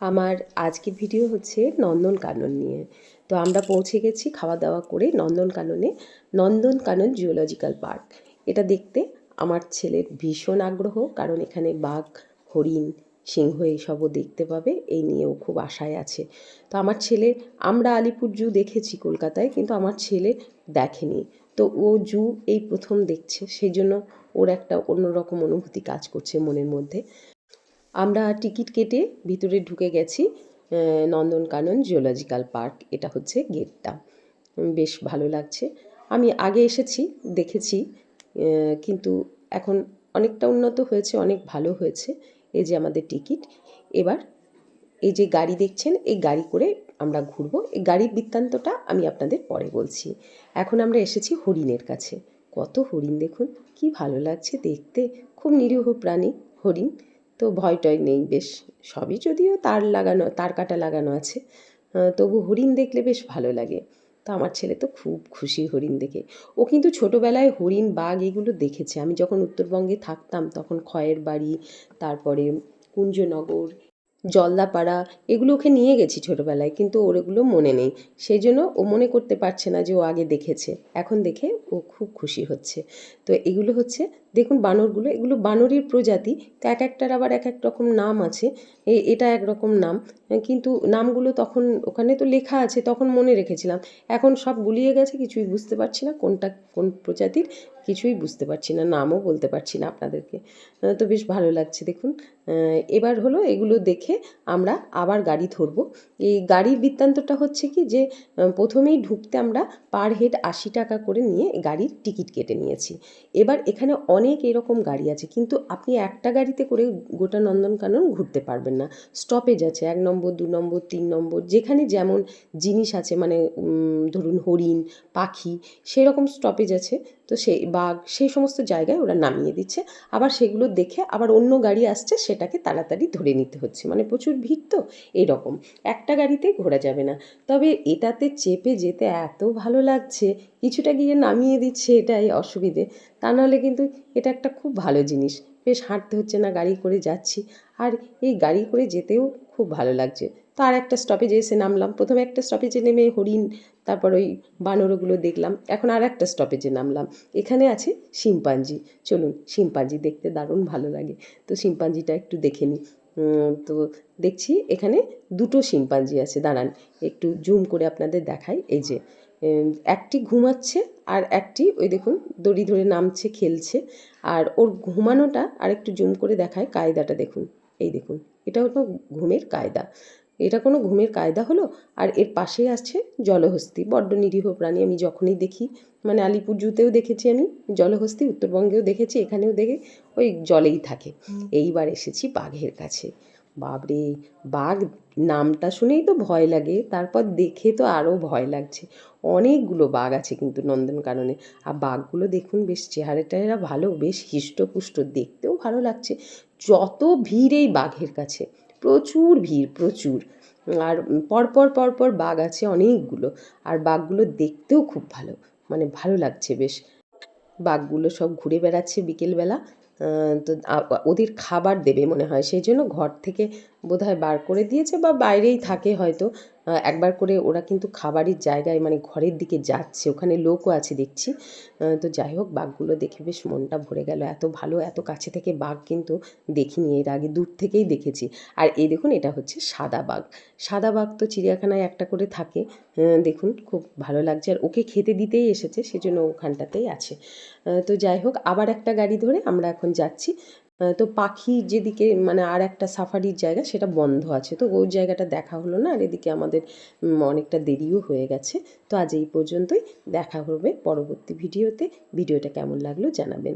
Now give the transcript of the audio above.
আমার আজকের ভিডিও হচ্ছে নন্দনকানন নিয়ে। তো আমরা পৌঁছে গেছি খাওয়া দাওয়া করে নন্দনকাননে, নন্দনকানন জিওলজিক্যাল পার্ক এটা দেখতে আমার ছেলের ভীষণ আগ্রহ, কারণ এখানে বাঘ, হরিণ, সিংহ এইসবও দেখতে পাবে, এই নিয়েও খুব আশায় আছে। তো আমার ছেলে, আমরা আলিপুর জু দেখেছি কলকাতায়, কিন্তু আমার ছেলে দেখেনি। তো ও জু এই প্রথম দেখছে, সেই জন্য ওর একটা অন্যরকম অনুভূতি কাজ করছে মনের মধ্যে। আমরা টিকিট কেটে ভিতরে ঢুকে গেছি নন্দনকানন জিওলজিক্যাল পার্ক। এটা হচ্ছে গেটটা। বেশ ভালো লাগছে। আমি আগে এসেছি, দেখেছি কিন্তু এখন অনেকটা উন্নত হয়েছে, অনেক ভালো হয়েছে, এই যে আমাদের টিকিট। এবার এই যে গাড়ি দেখছেন, এই গাড়ি করে আমরা ঘুরবো। এই গাড়ির বৃত্তান্তটা আমি আপনাদের পরে বলছি। এখন আমরা এসেছি হরিণের কাছে। কত হরিণ দেখুন, কি ভালো লাগছে দেখতে। খুব নিরীহ প্রাণী, হরিণ। তো ভয় টয় নেই, বেশ। সবই যদিও তার লাগানো, তার কাটা লাগানো আছে। তবু হরিণ দেখলে বেশ ভালো লাগে। তো আমার ছেলে তো খুব খুশি হরিণ দেখে। ও কিন্তু ছোটোবেলায় হরিণ, বাঘ এগুলো দেখেছে। আমি যখন উত্তরবঙ্গে থাকতাম তখন খয়ের বাড়ি, তারপরে কুঞ্জনগর জলদাপাড়া, এগুলো ওকে নিয়ে গেছি ছোটোবেলায়, কিন্তু ওর এগুলো মনে নেই। সেই জন্য ও মনে করতে পারছে না যে ও আগে দেখেছে। এখন দেখে ও খুব খুশি হচ্ছে। তো এগুলো হচ্ছে, দেখুন বানরগুলো, এগুলো বানরের প্রজাতি, তো এক একটার আবার এক এক রকম নাম আছে। এটা এক রকম নাম। কিন্তু নামগুলো তখন ওখানে তো লেখা আছে, তখন মনে রেখেছিলাম। এখন সব গুলিয়ে গেছে, কিছুই বুঝতে পারছি না কোনটা, কোন প্রজাতির। কিছুই বুঝতে পারছি না, নামও বলতে পারছি না আপনাদেরকে। তো বেশ ভালো লাগছে, দেখুন। এবার হলো এগুলো দেখে আমরা আবার গাড়ি ধরবো। এই গাড়ির বৃত্তান্তটা হচ্ছে কি যে প্রথমেই ঢুকতে আমরা পার হেড আশি টাকা করে নিয়ে গাড়ির টিকিট কেটে নিয়েছি। এবার এখানে অনেক এরকম গাড়ি আছে, কিন্তু আপনি একটা গাড়িতে করে গোটা নন্দনকানন ঘুরতে পারবেন না। স্টপেজ আছে, এক নম্বর, দু নম্বর, তিন নম্বর, যেখানে যেমন জিনিস আছে মানে ধরুন হরিণ, পাখি, সেরকম স্টপেজ আছে। তো সেই বাঘ সেই সমস্ত জায়গায় ওরা নামিয়ে দিচ্ছে। আবার সেগুলো দেখে আবার অন্য গাড়ি আসছে, সেটাকে তাড়াতাড়ি ধরে নিতে হচ্ছে। মানে প্রচুর ভিড় তো, এরকম। একটা গাড়িতে ঘোরা যাবে না। তবে এটাতে চেপে যেতে এত ভালো লাগছে, কিছুটা গিয়ে নামিয়ে দিচ্ছে এটাই অসুবিধে। তা নাহলে কিন্তু এটা একটা খুব ভালো জিনিস। বেশ হাঁটতে হচ্ছে না, গাড়ি করে যাচ্ছি। আর এই গাড়ি করে যেতেও খুব ভালো লাগছে। তো আর একটা স্টপেজে এসে নামলাম। প্রথমে একটা স্টপেজে নেমে হরিণ, তারপর ওই বানরগুলো দেখলাম। এখন আর একটা স্টপেজে নামলাম। এখানে আছে শিম্পাঞ্জি। চলুন, শিম্পাঞ্জি দেখতে দারুণ ভালো লাগে। তো শিম্পাঞ্জিটা একটু দেখে নিই। তো দেখছি এখানে দুটো শিম্পাঞ্জি আছে। দাঁড়ান, একটু জুম করে আপনাদের দেখাই। এই যে একটি ঘুমাচ্ছে আর একটি ওই দেখুন দড়ি ধরে নামছে খেলছে। আর ওর ঘুমানোটা আর একটু জুম করে দেখায় কায়দাটা দেখুন। এই দেখুন এটা হলো ঘুমের কায়দা। এটা কোনো ঘুমের কায়দা হলো? আর এর পাশেই আছে জলহস্তি। বড্ড নিরীহ প্রাণী আমি যখনই দেখি মানে আলিপুর জুতেও দেখেছি আমি জলহস্তি উত্তরবঙ্গেও দেখেছি এখানেও দেখে ওই জলেই থাকে। এইবার এসেছি বাঘের কাছে। বাপরে বাঘ নামটা শুনেই তো ভয় লাগে, তারপর দেখে তো আরও ভয় লাগছে। অনেকগুলো বাঘ আছে কিন্তু নন্দনকাননে। আর বাঘগুলো দেখুন বেশ চেহারা টেহারা ভালো, বেশ হৃষ্টপুষ্ট, দেখতেও ভালো লাগছে। যত ভিড় এই বাঘের কাছে, প্রচুর ভিড়, প্রচুর। আর পরপর পরপর বাঘ আছে অনেকগুলো, আর বাঘগুলো দেখতেও খুব ভালো মানে ভালো লাগছে বেশ। বাঘগুলো সব ঘুরে বেড়াচ্ছে বিকেলবেলা তো ওদের খাবার দেবে মনে হয়, সেই জন্য ঘর থেকে বোধহয় বার করে দিয়েছে বা বাইরেই থাকে হয়তো। একবার করে ওরা কিন্তু খাবারের জায়গায় মানে ঘরের দিকে যাচ্ছে, ওখানে লোকও আছে দেখছি। তো যাই হোক, বাঘগুলো দেখে বেশ মনটা ভরে গেল। এত ভালো, এত কাছে থেকে বাঘ কিন্তু দেখিনি, এর আগে দূর থেকেই দেখেছি। আর এই দেখুন, এটা হচ্ছে সাদা বাঘ। সাদা বাঘ তো চিড়িয়াখানায় একটা করে থাকে। দেখুন, খুব ভালো লাগছে। আর ওকে খেতে দিতেই এসেছে, সেজন্য ওখানটাতেই আছে। তো যাই হোক, আবার একটা গাড়ি ধরে আমরা এখন যাচ্ছি। তো পাখি যেদিকে মানে আর একটা সাফারির জায়গা সেটা বন্ধ আছে। তো ওই জায়গাটা দেখা হলো না, আর এদিকে আমাদের অনেকটা দেরিও হয়ে গেছে। তো আজ এই পর্যন্তই, দেখা হবে পরবর্তী ভিডিওতে। ভিডিওটা কেমন লাগল জানাবেন।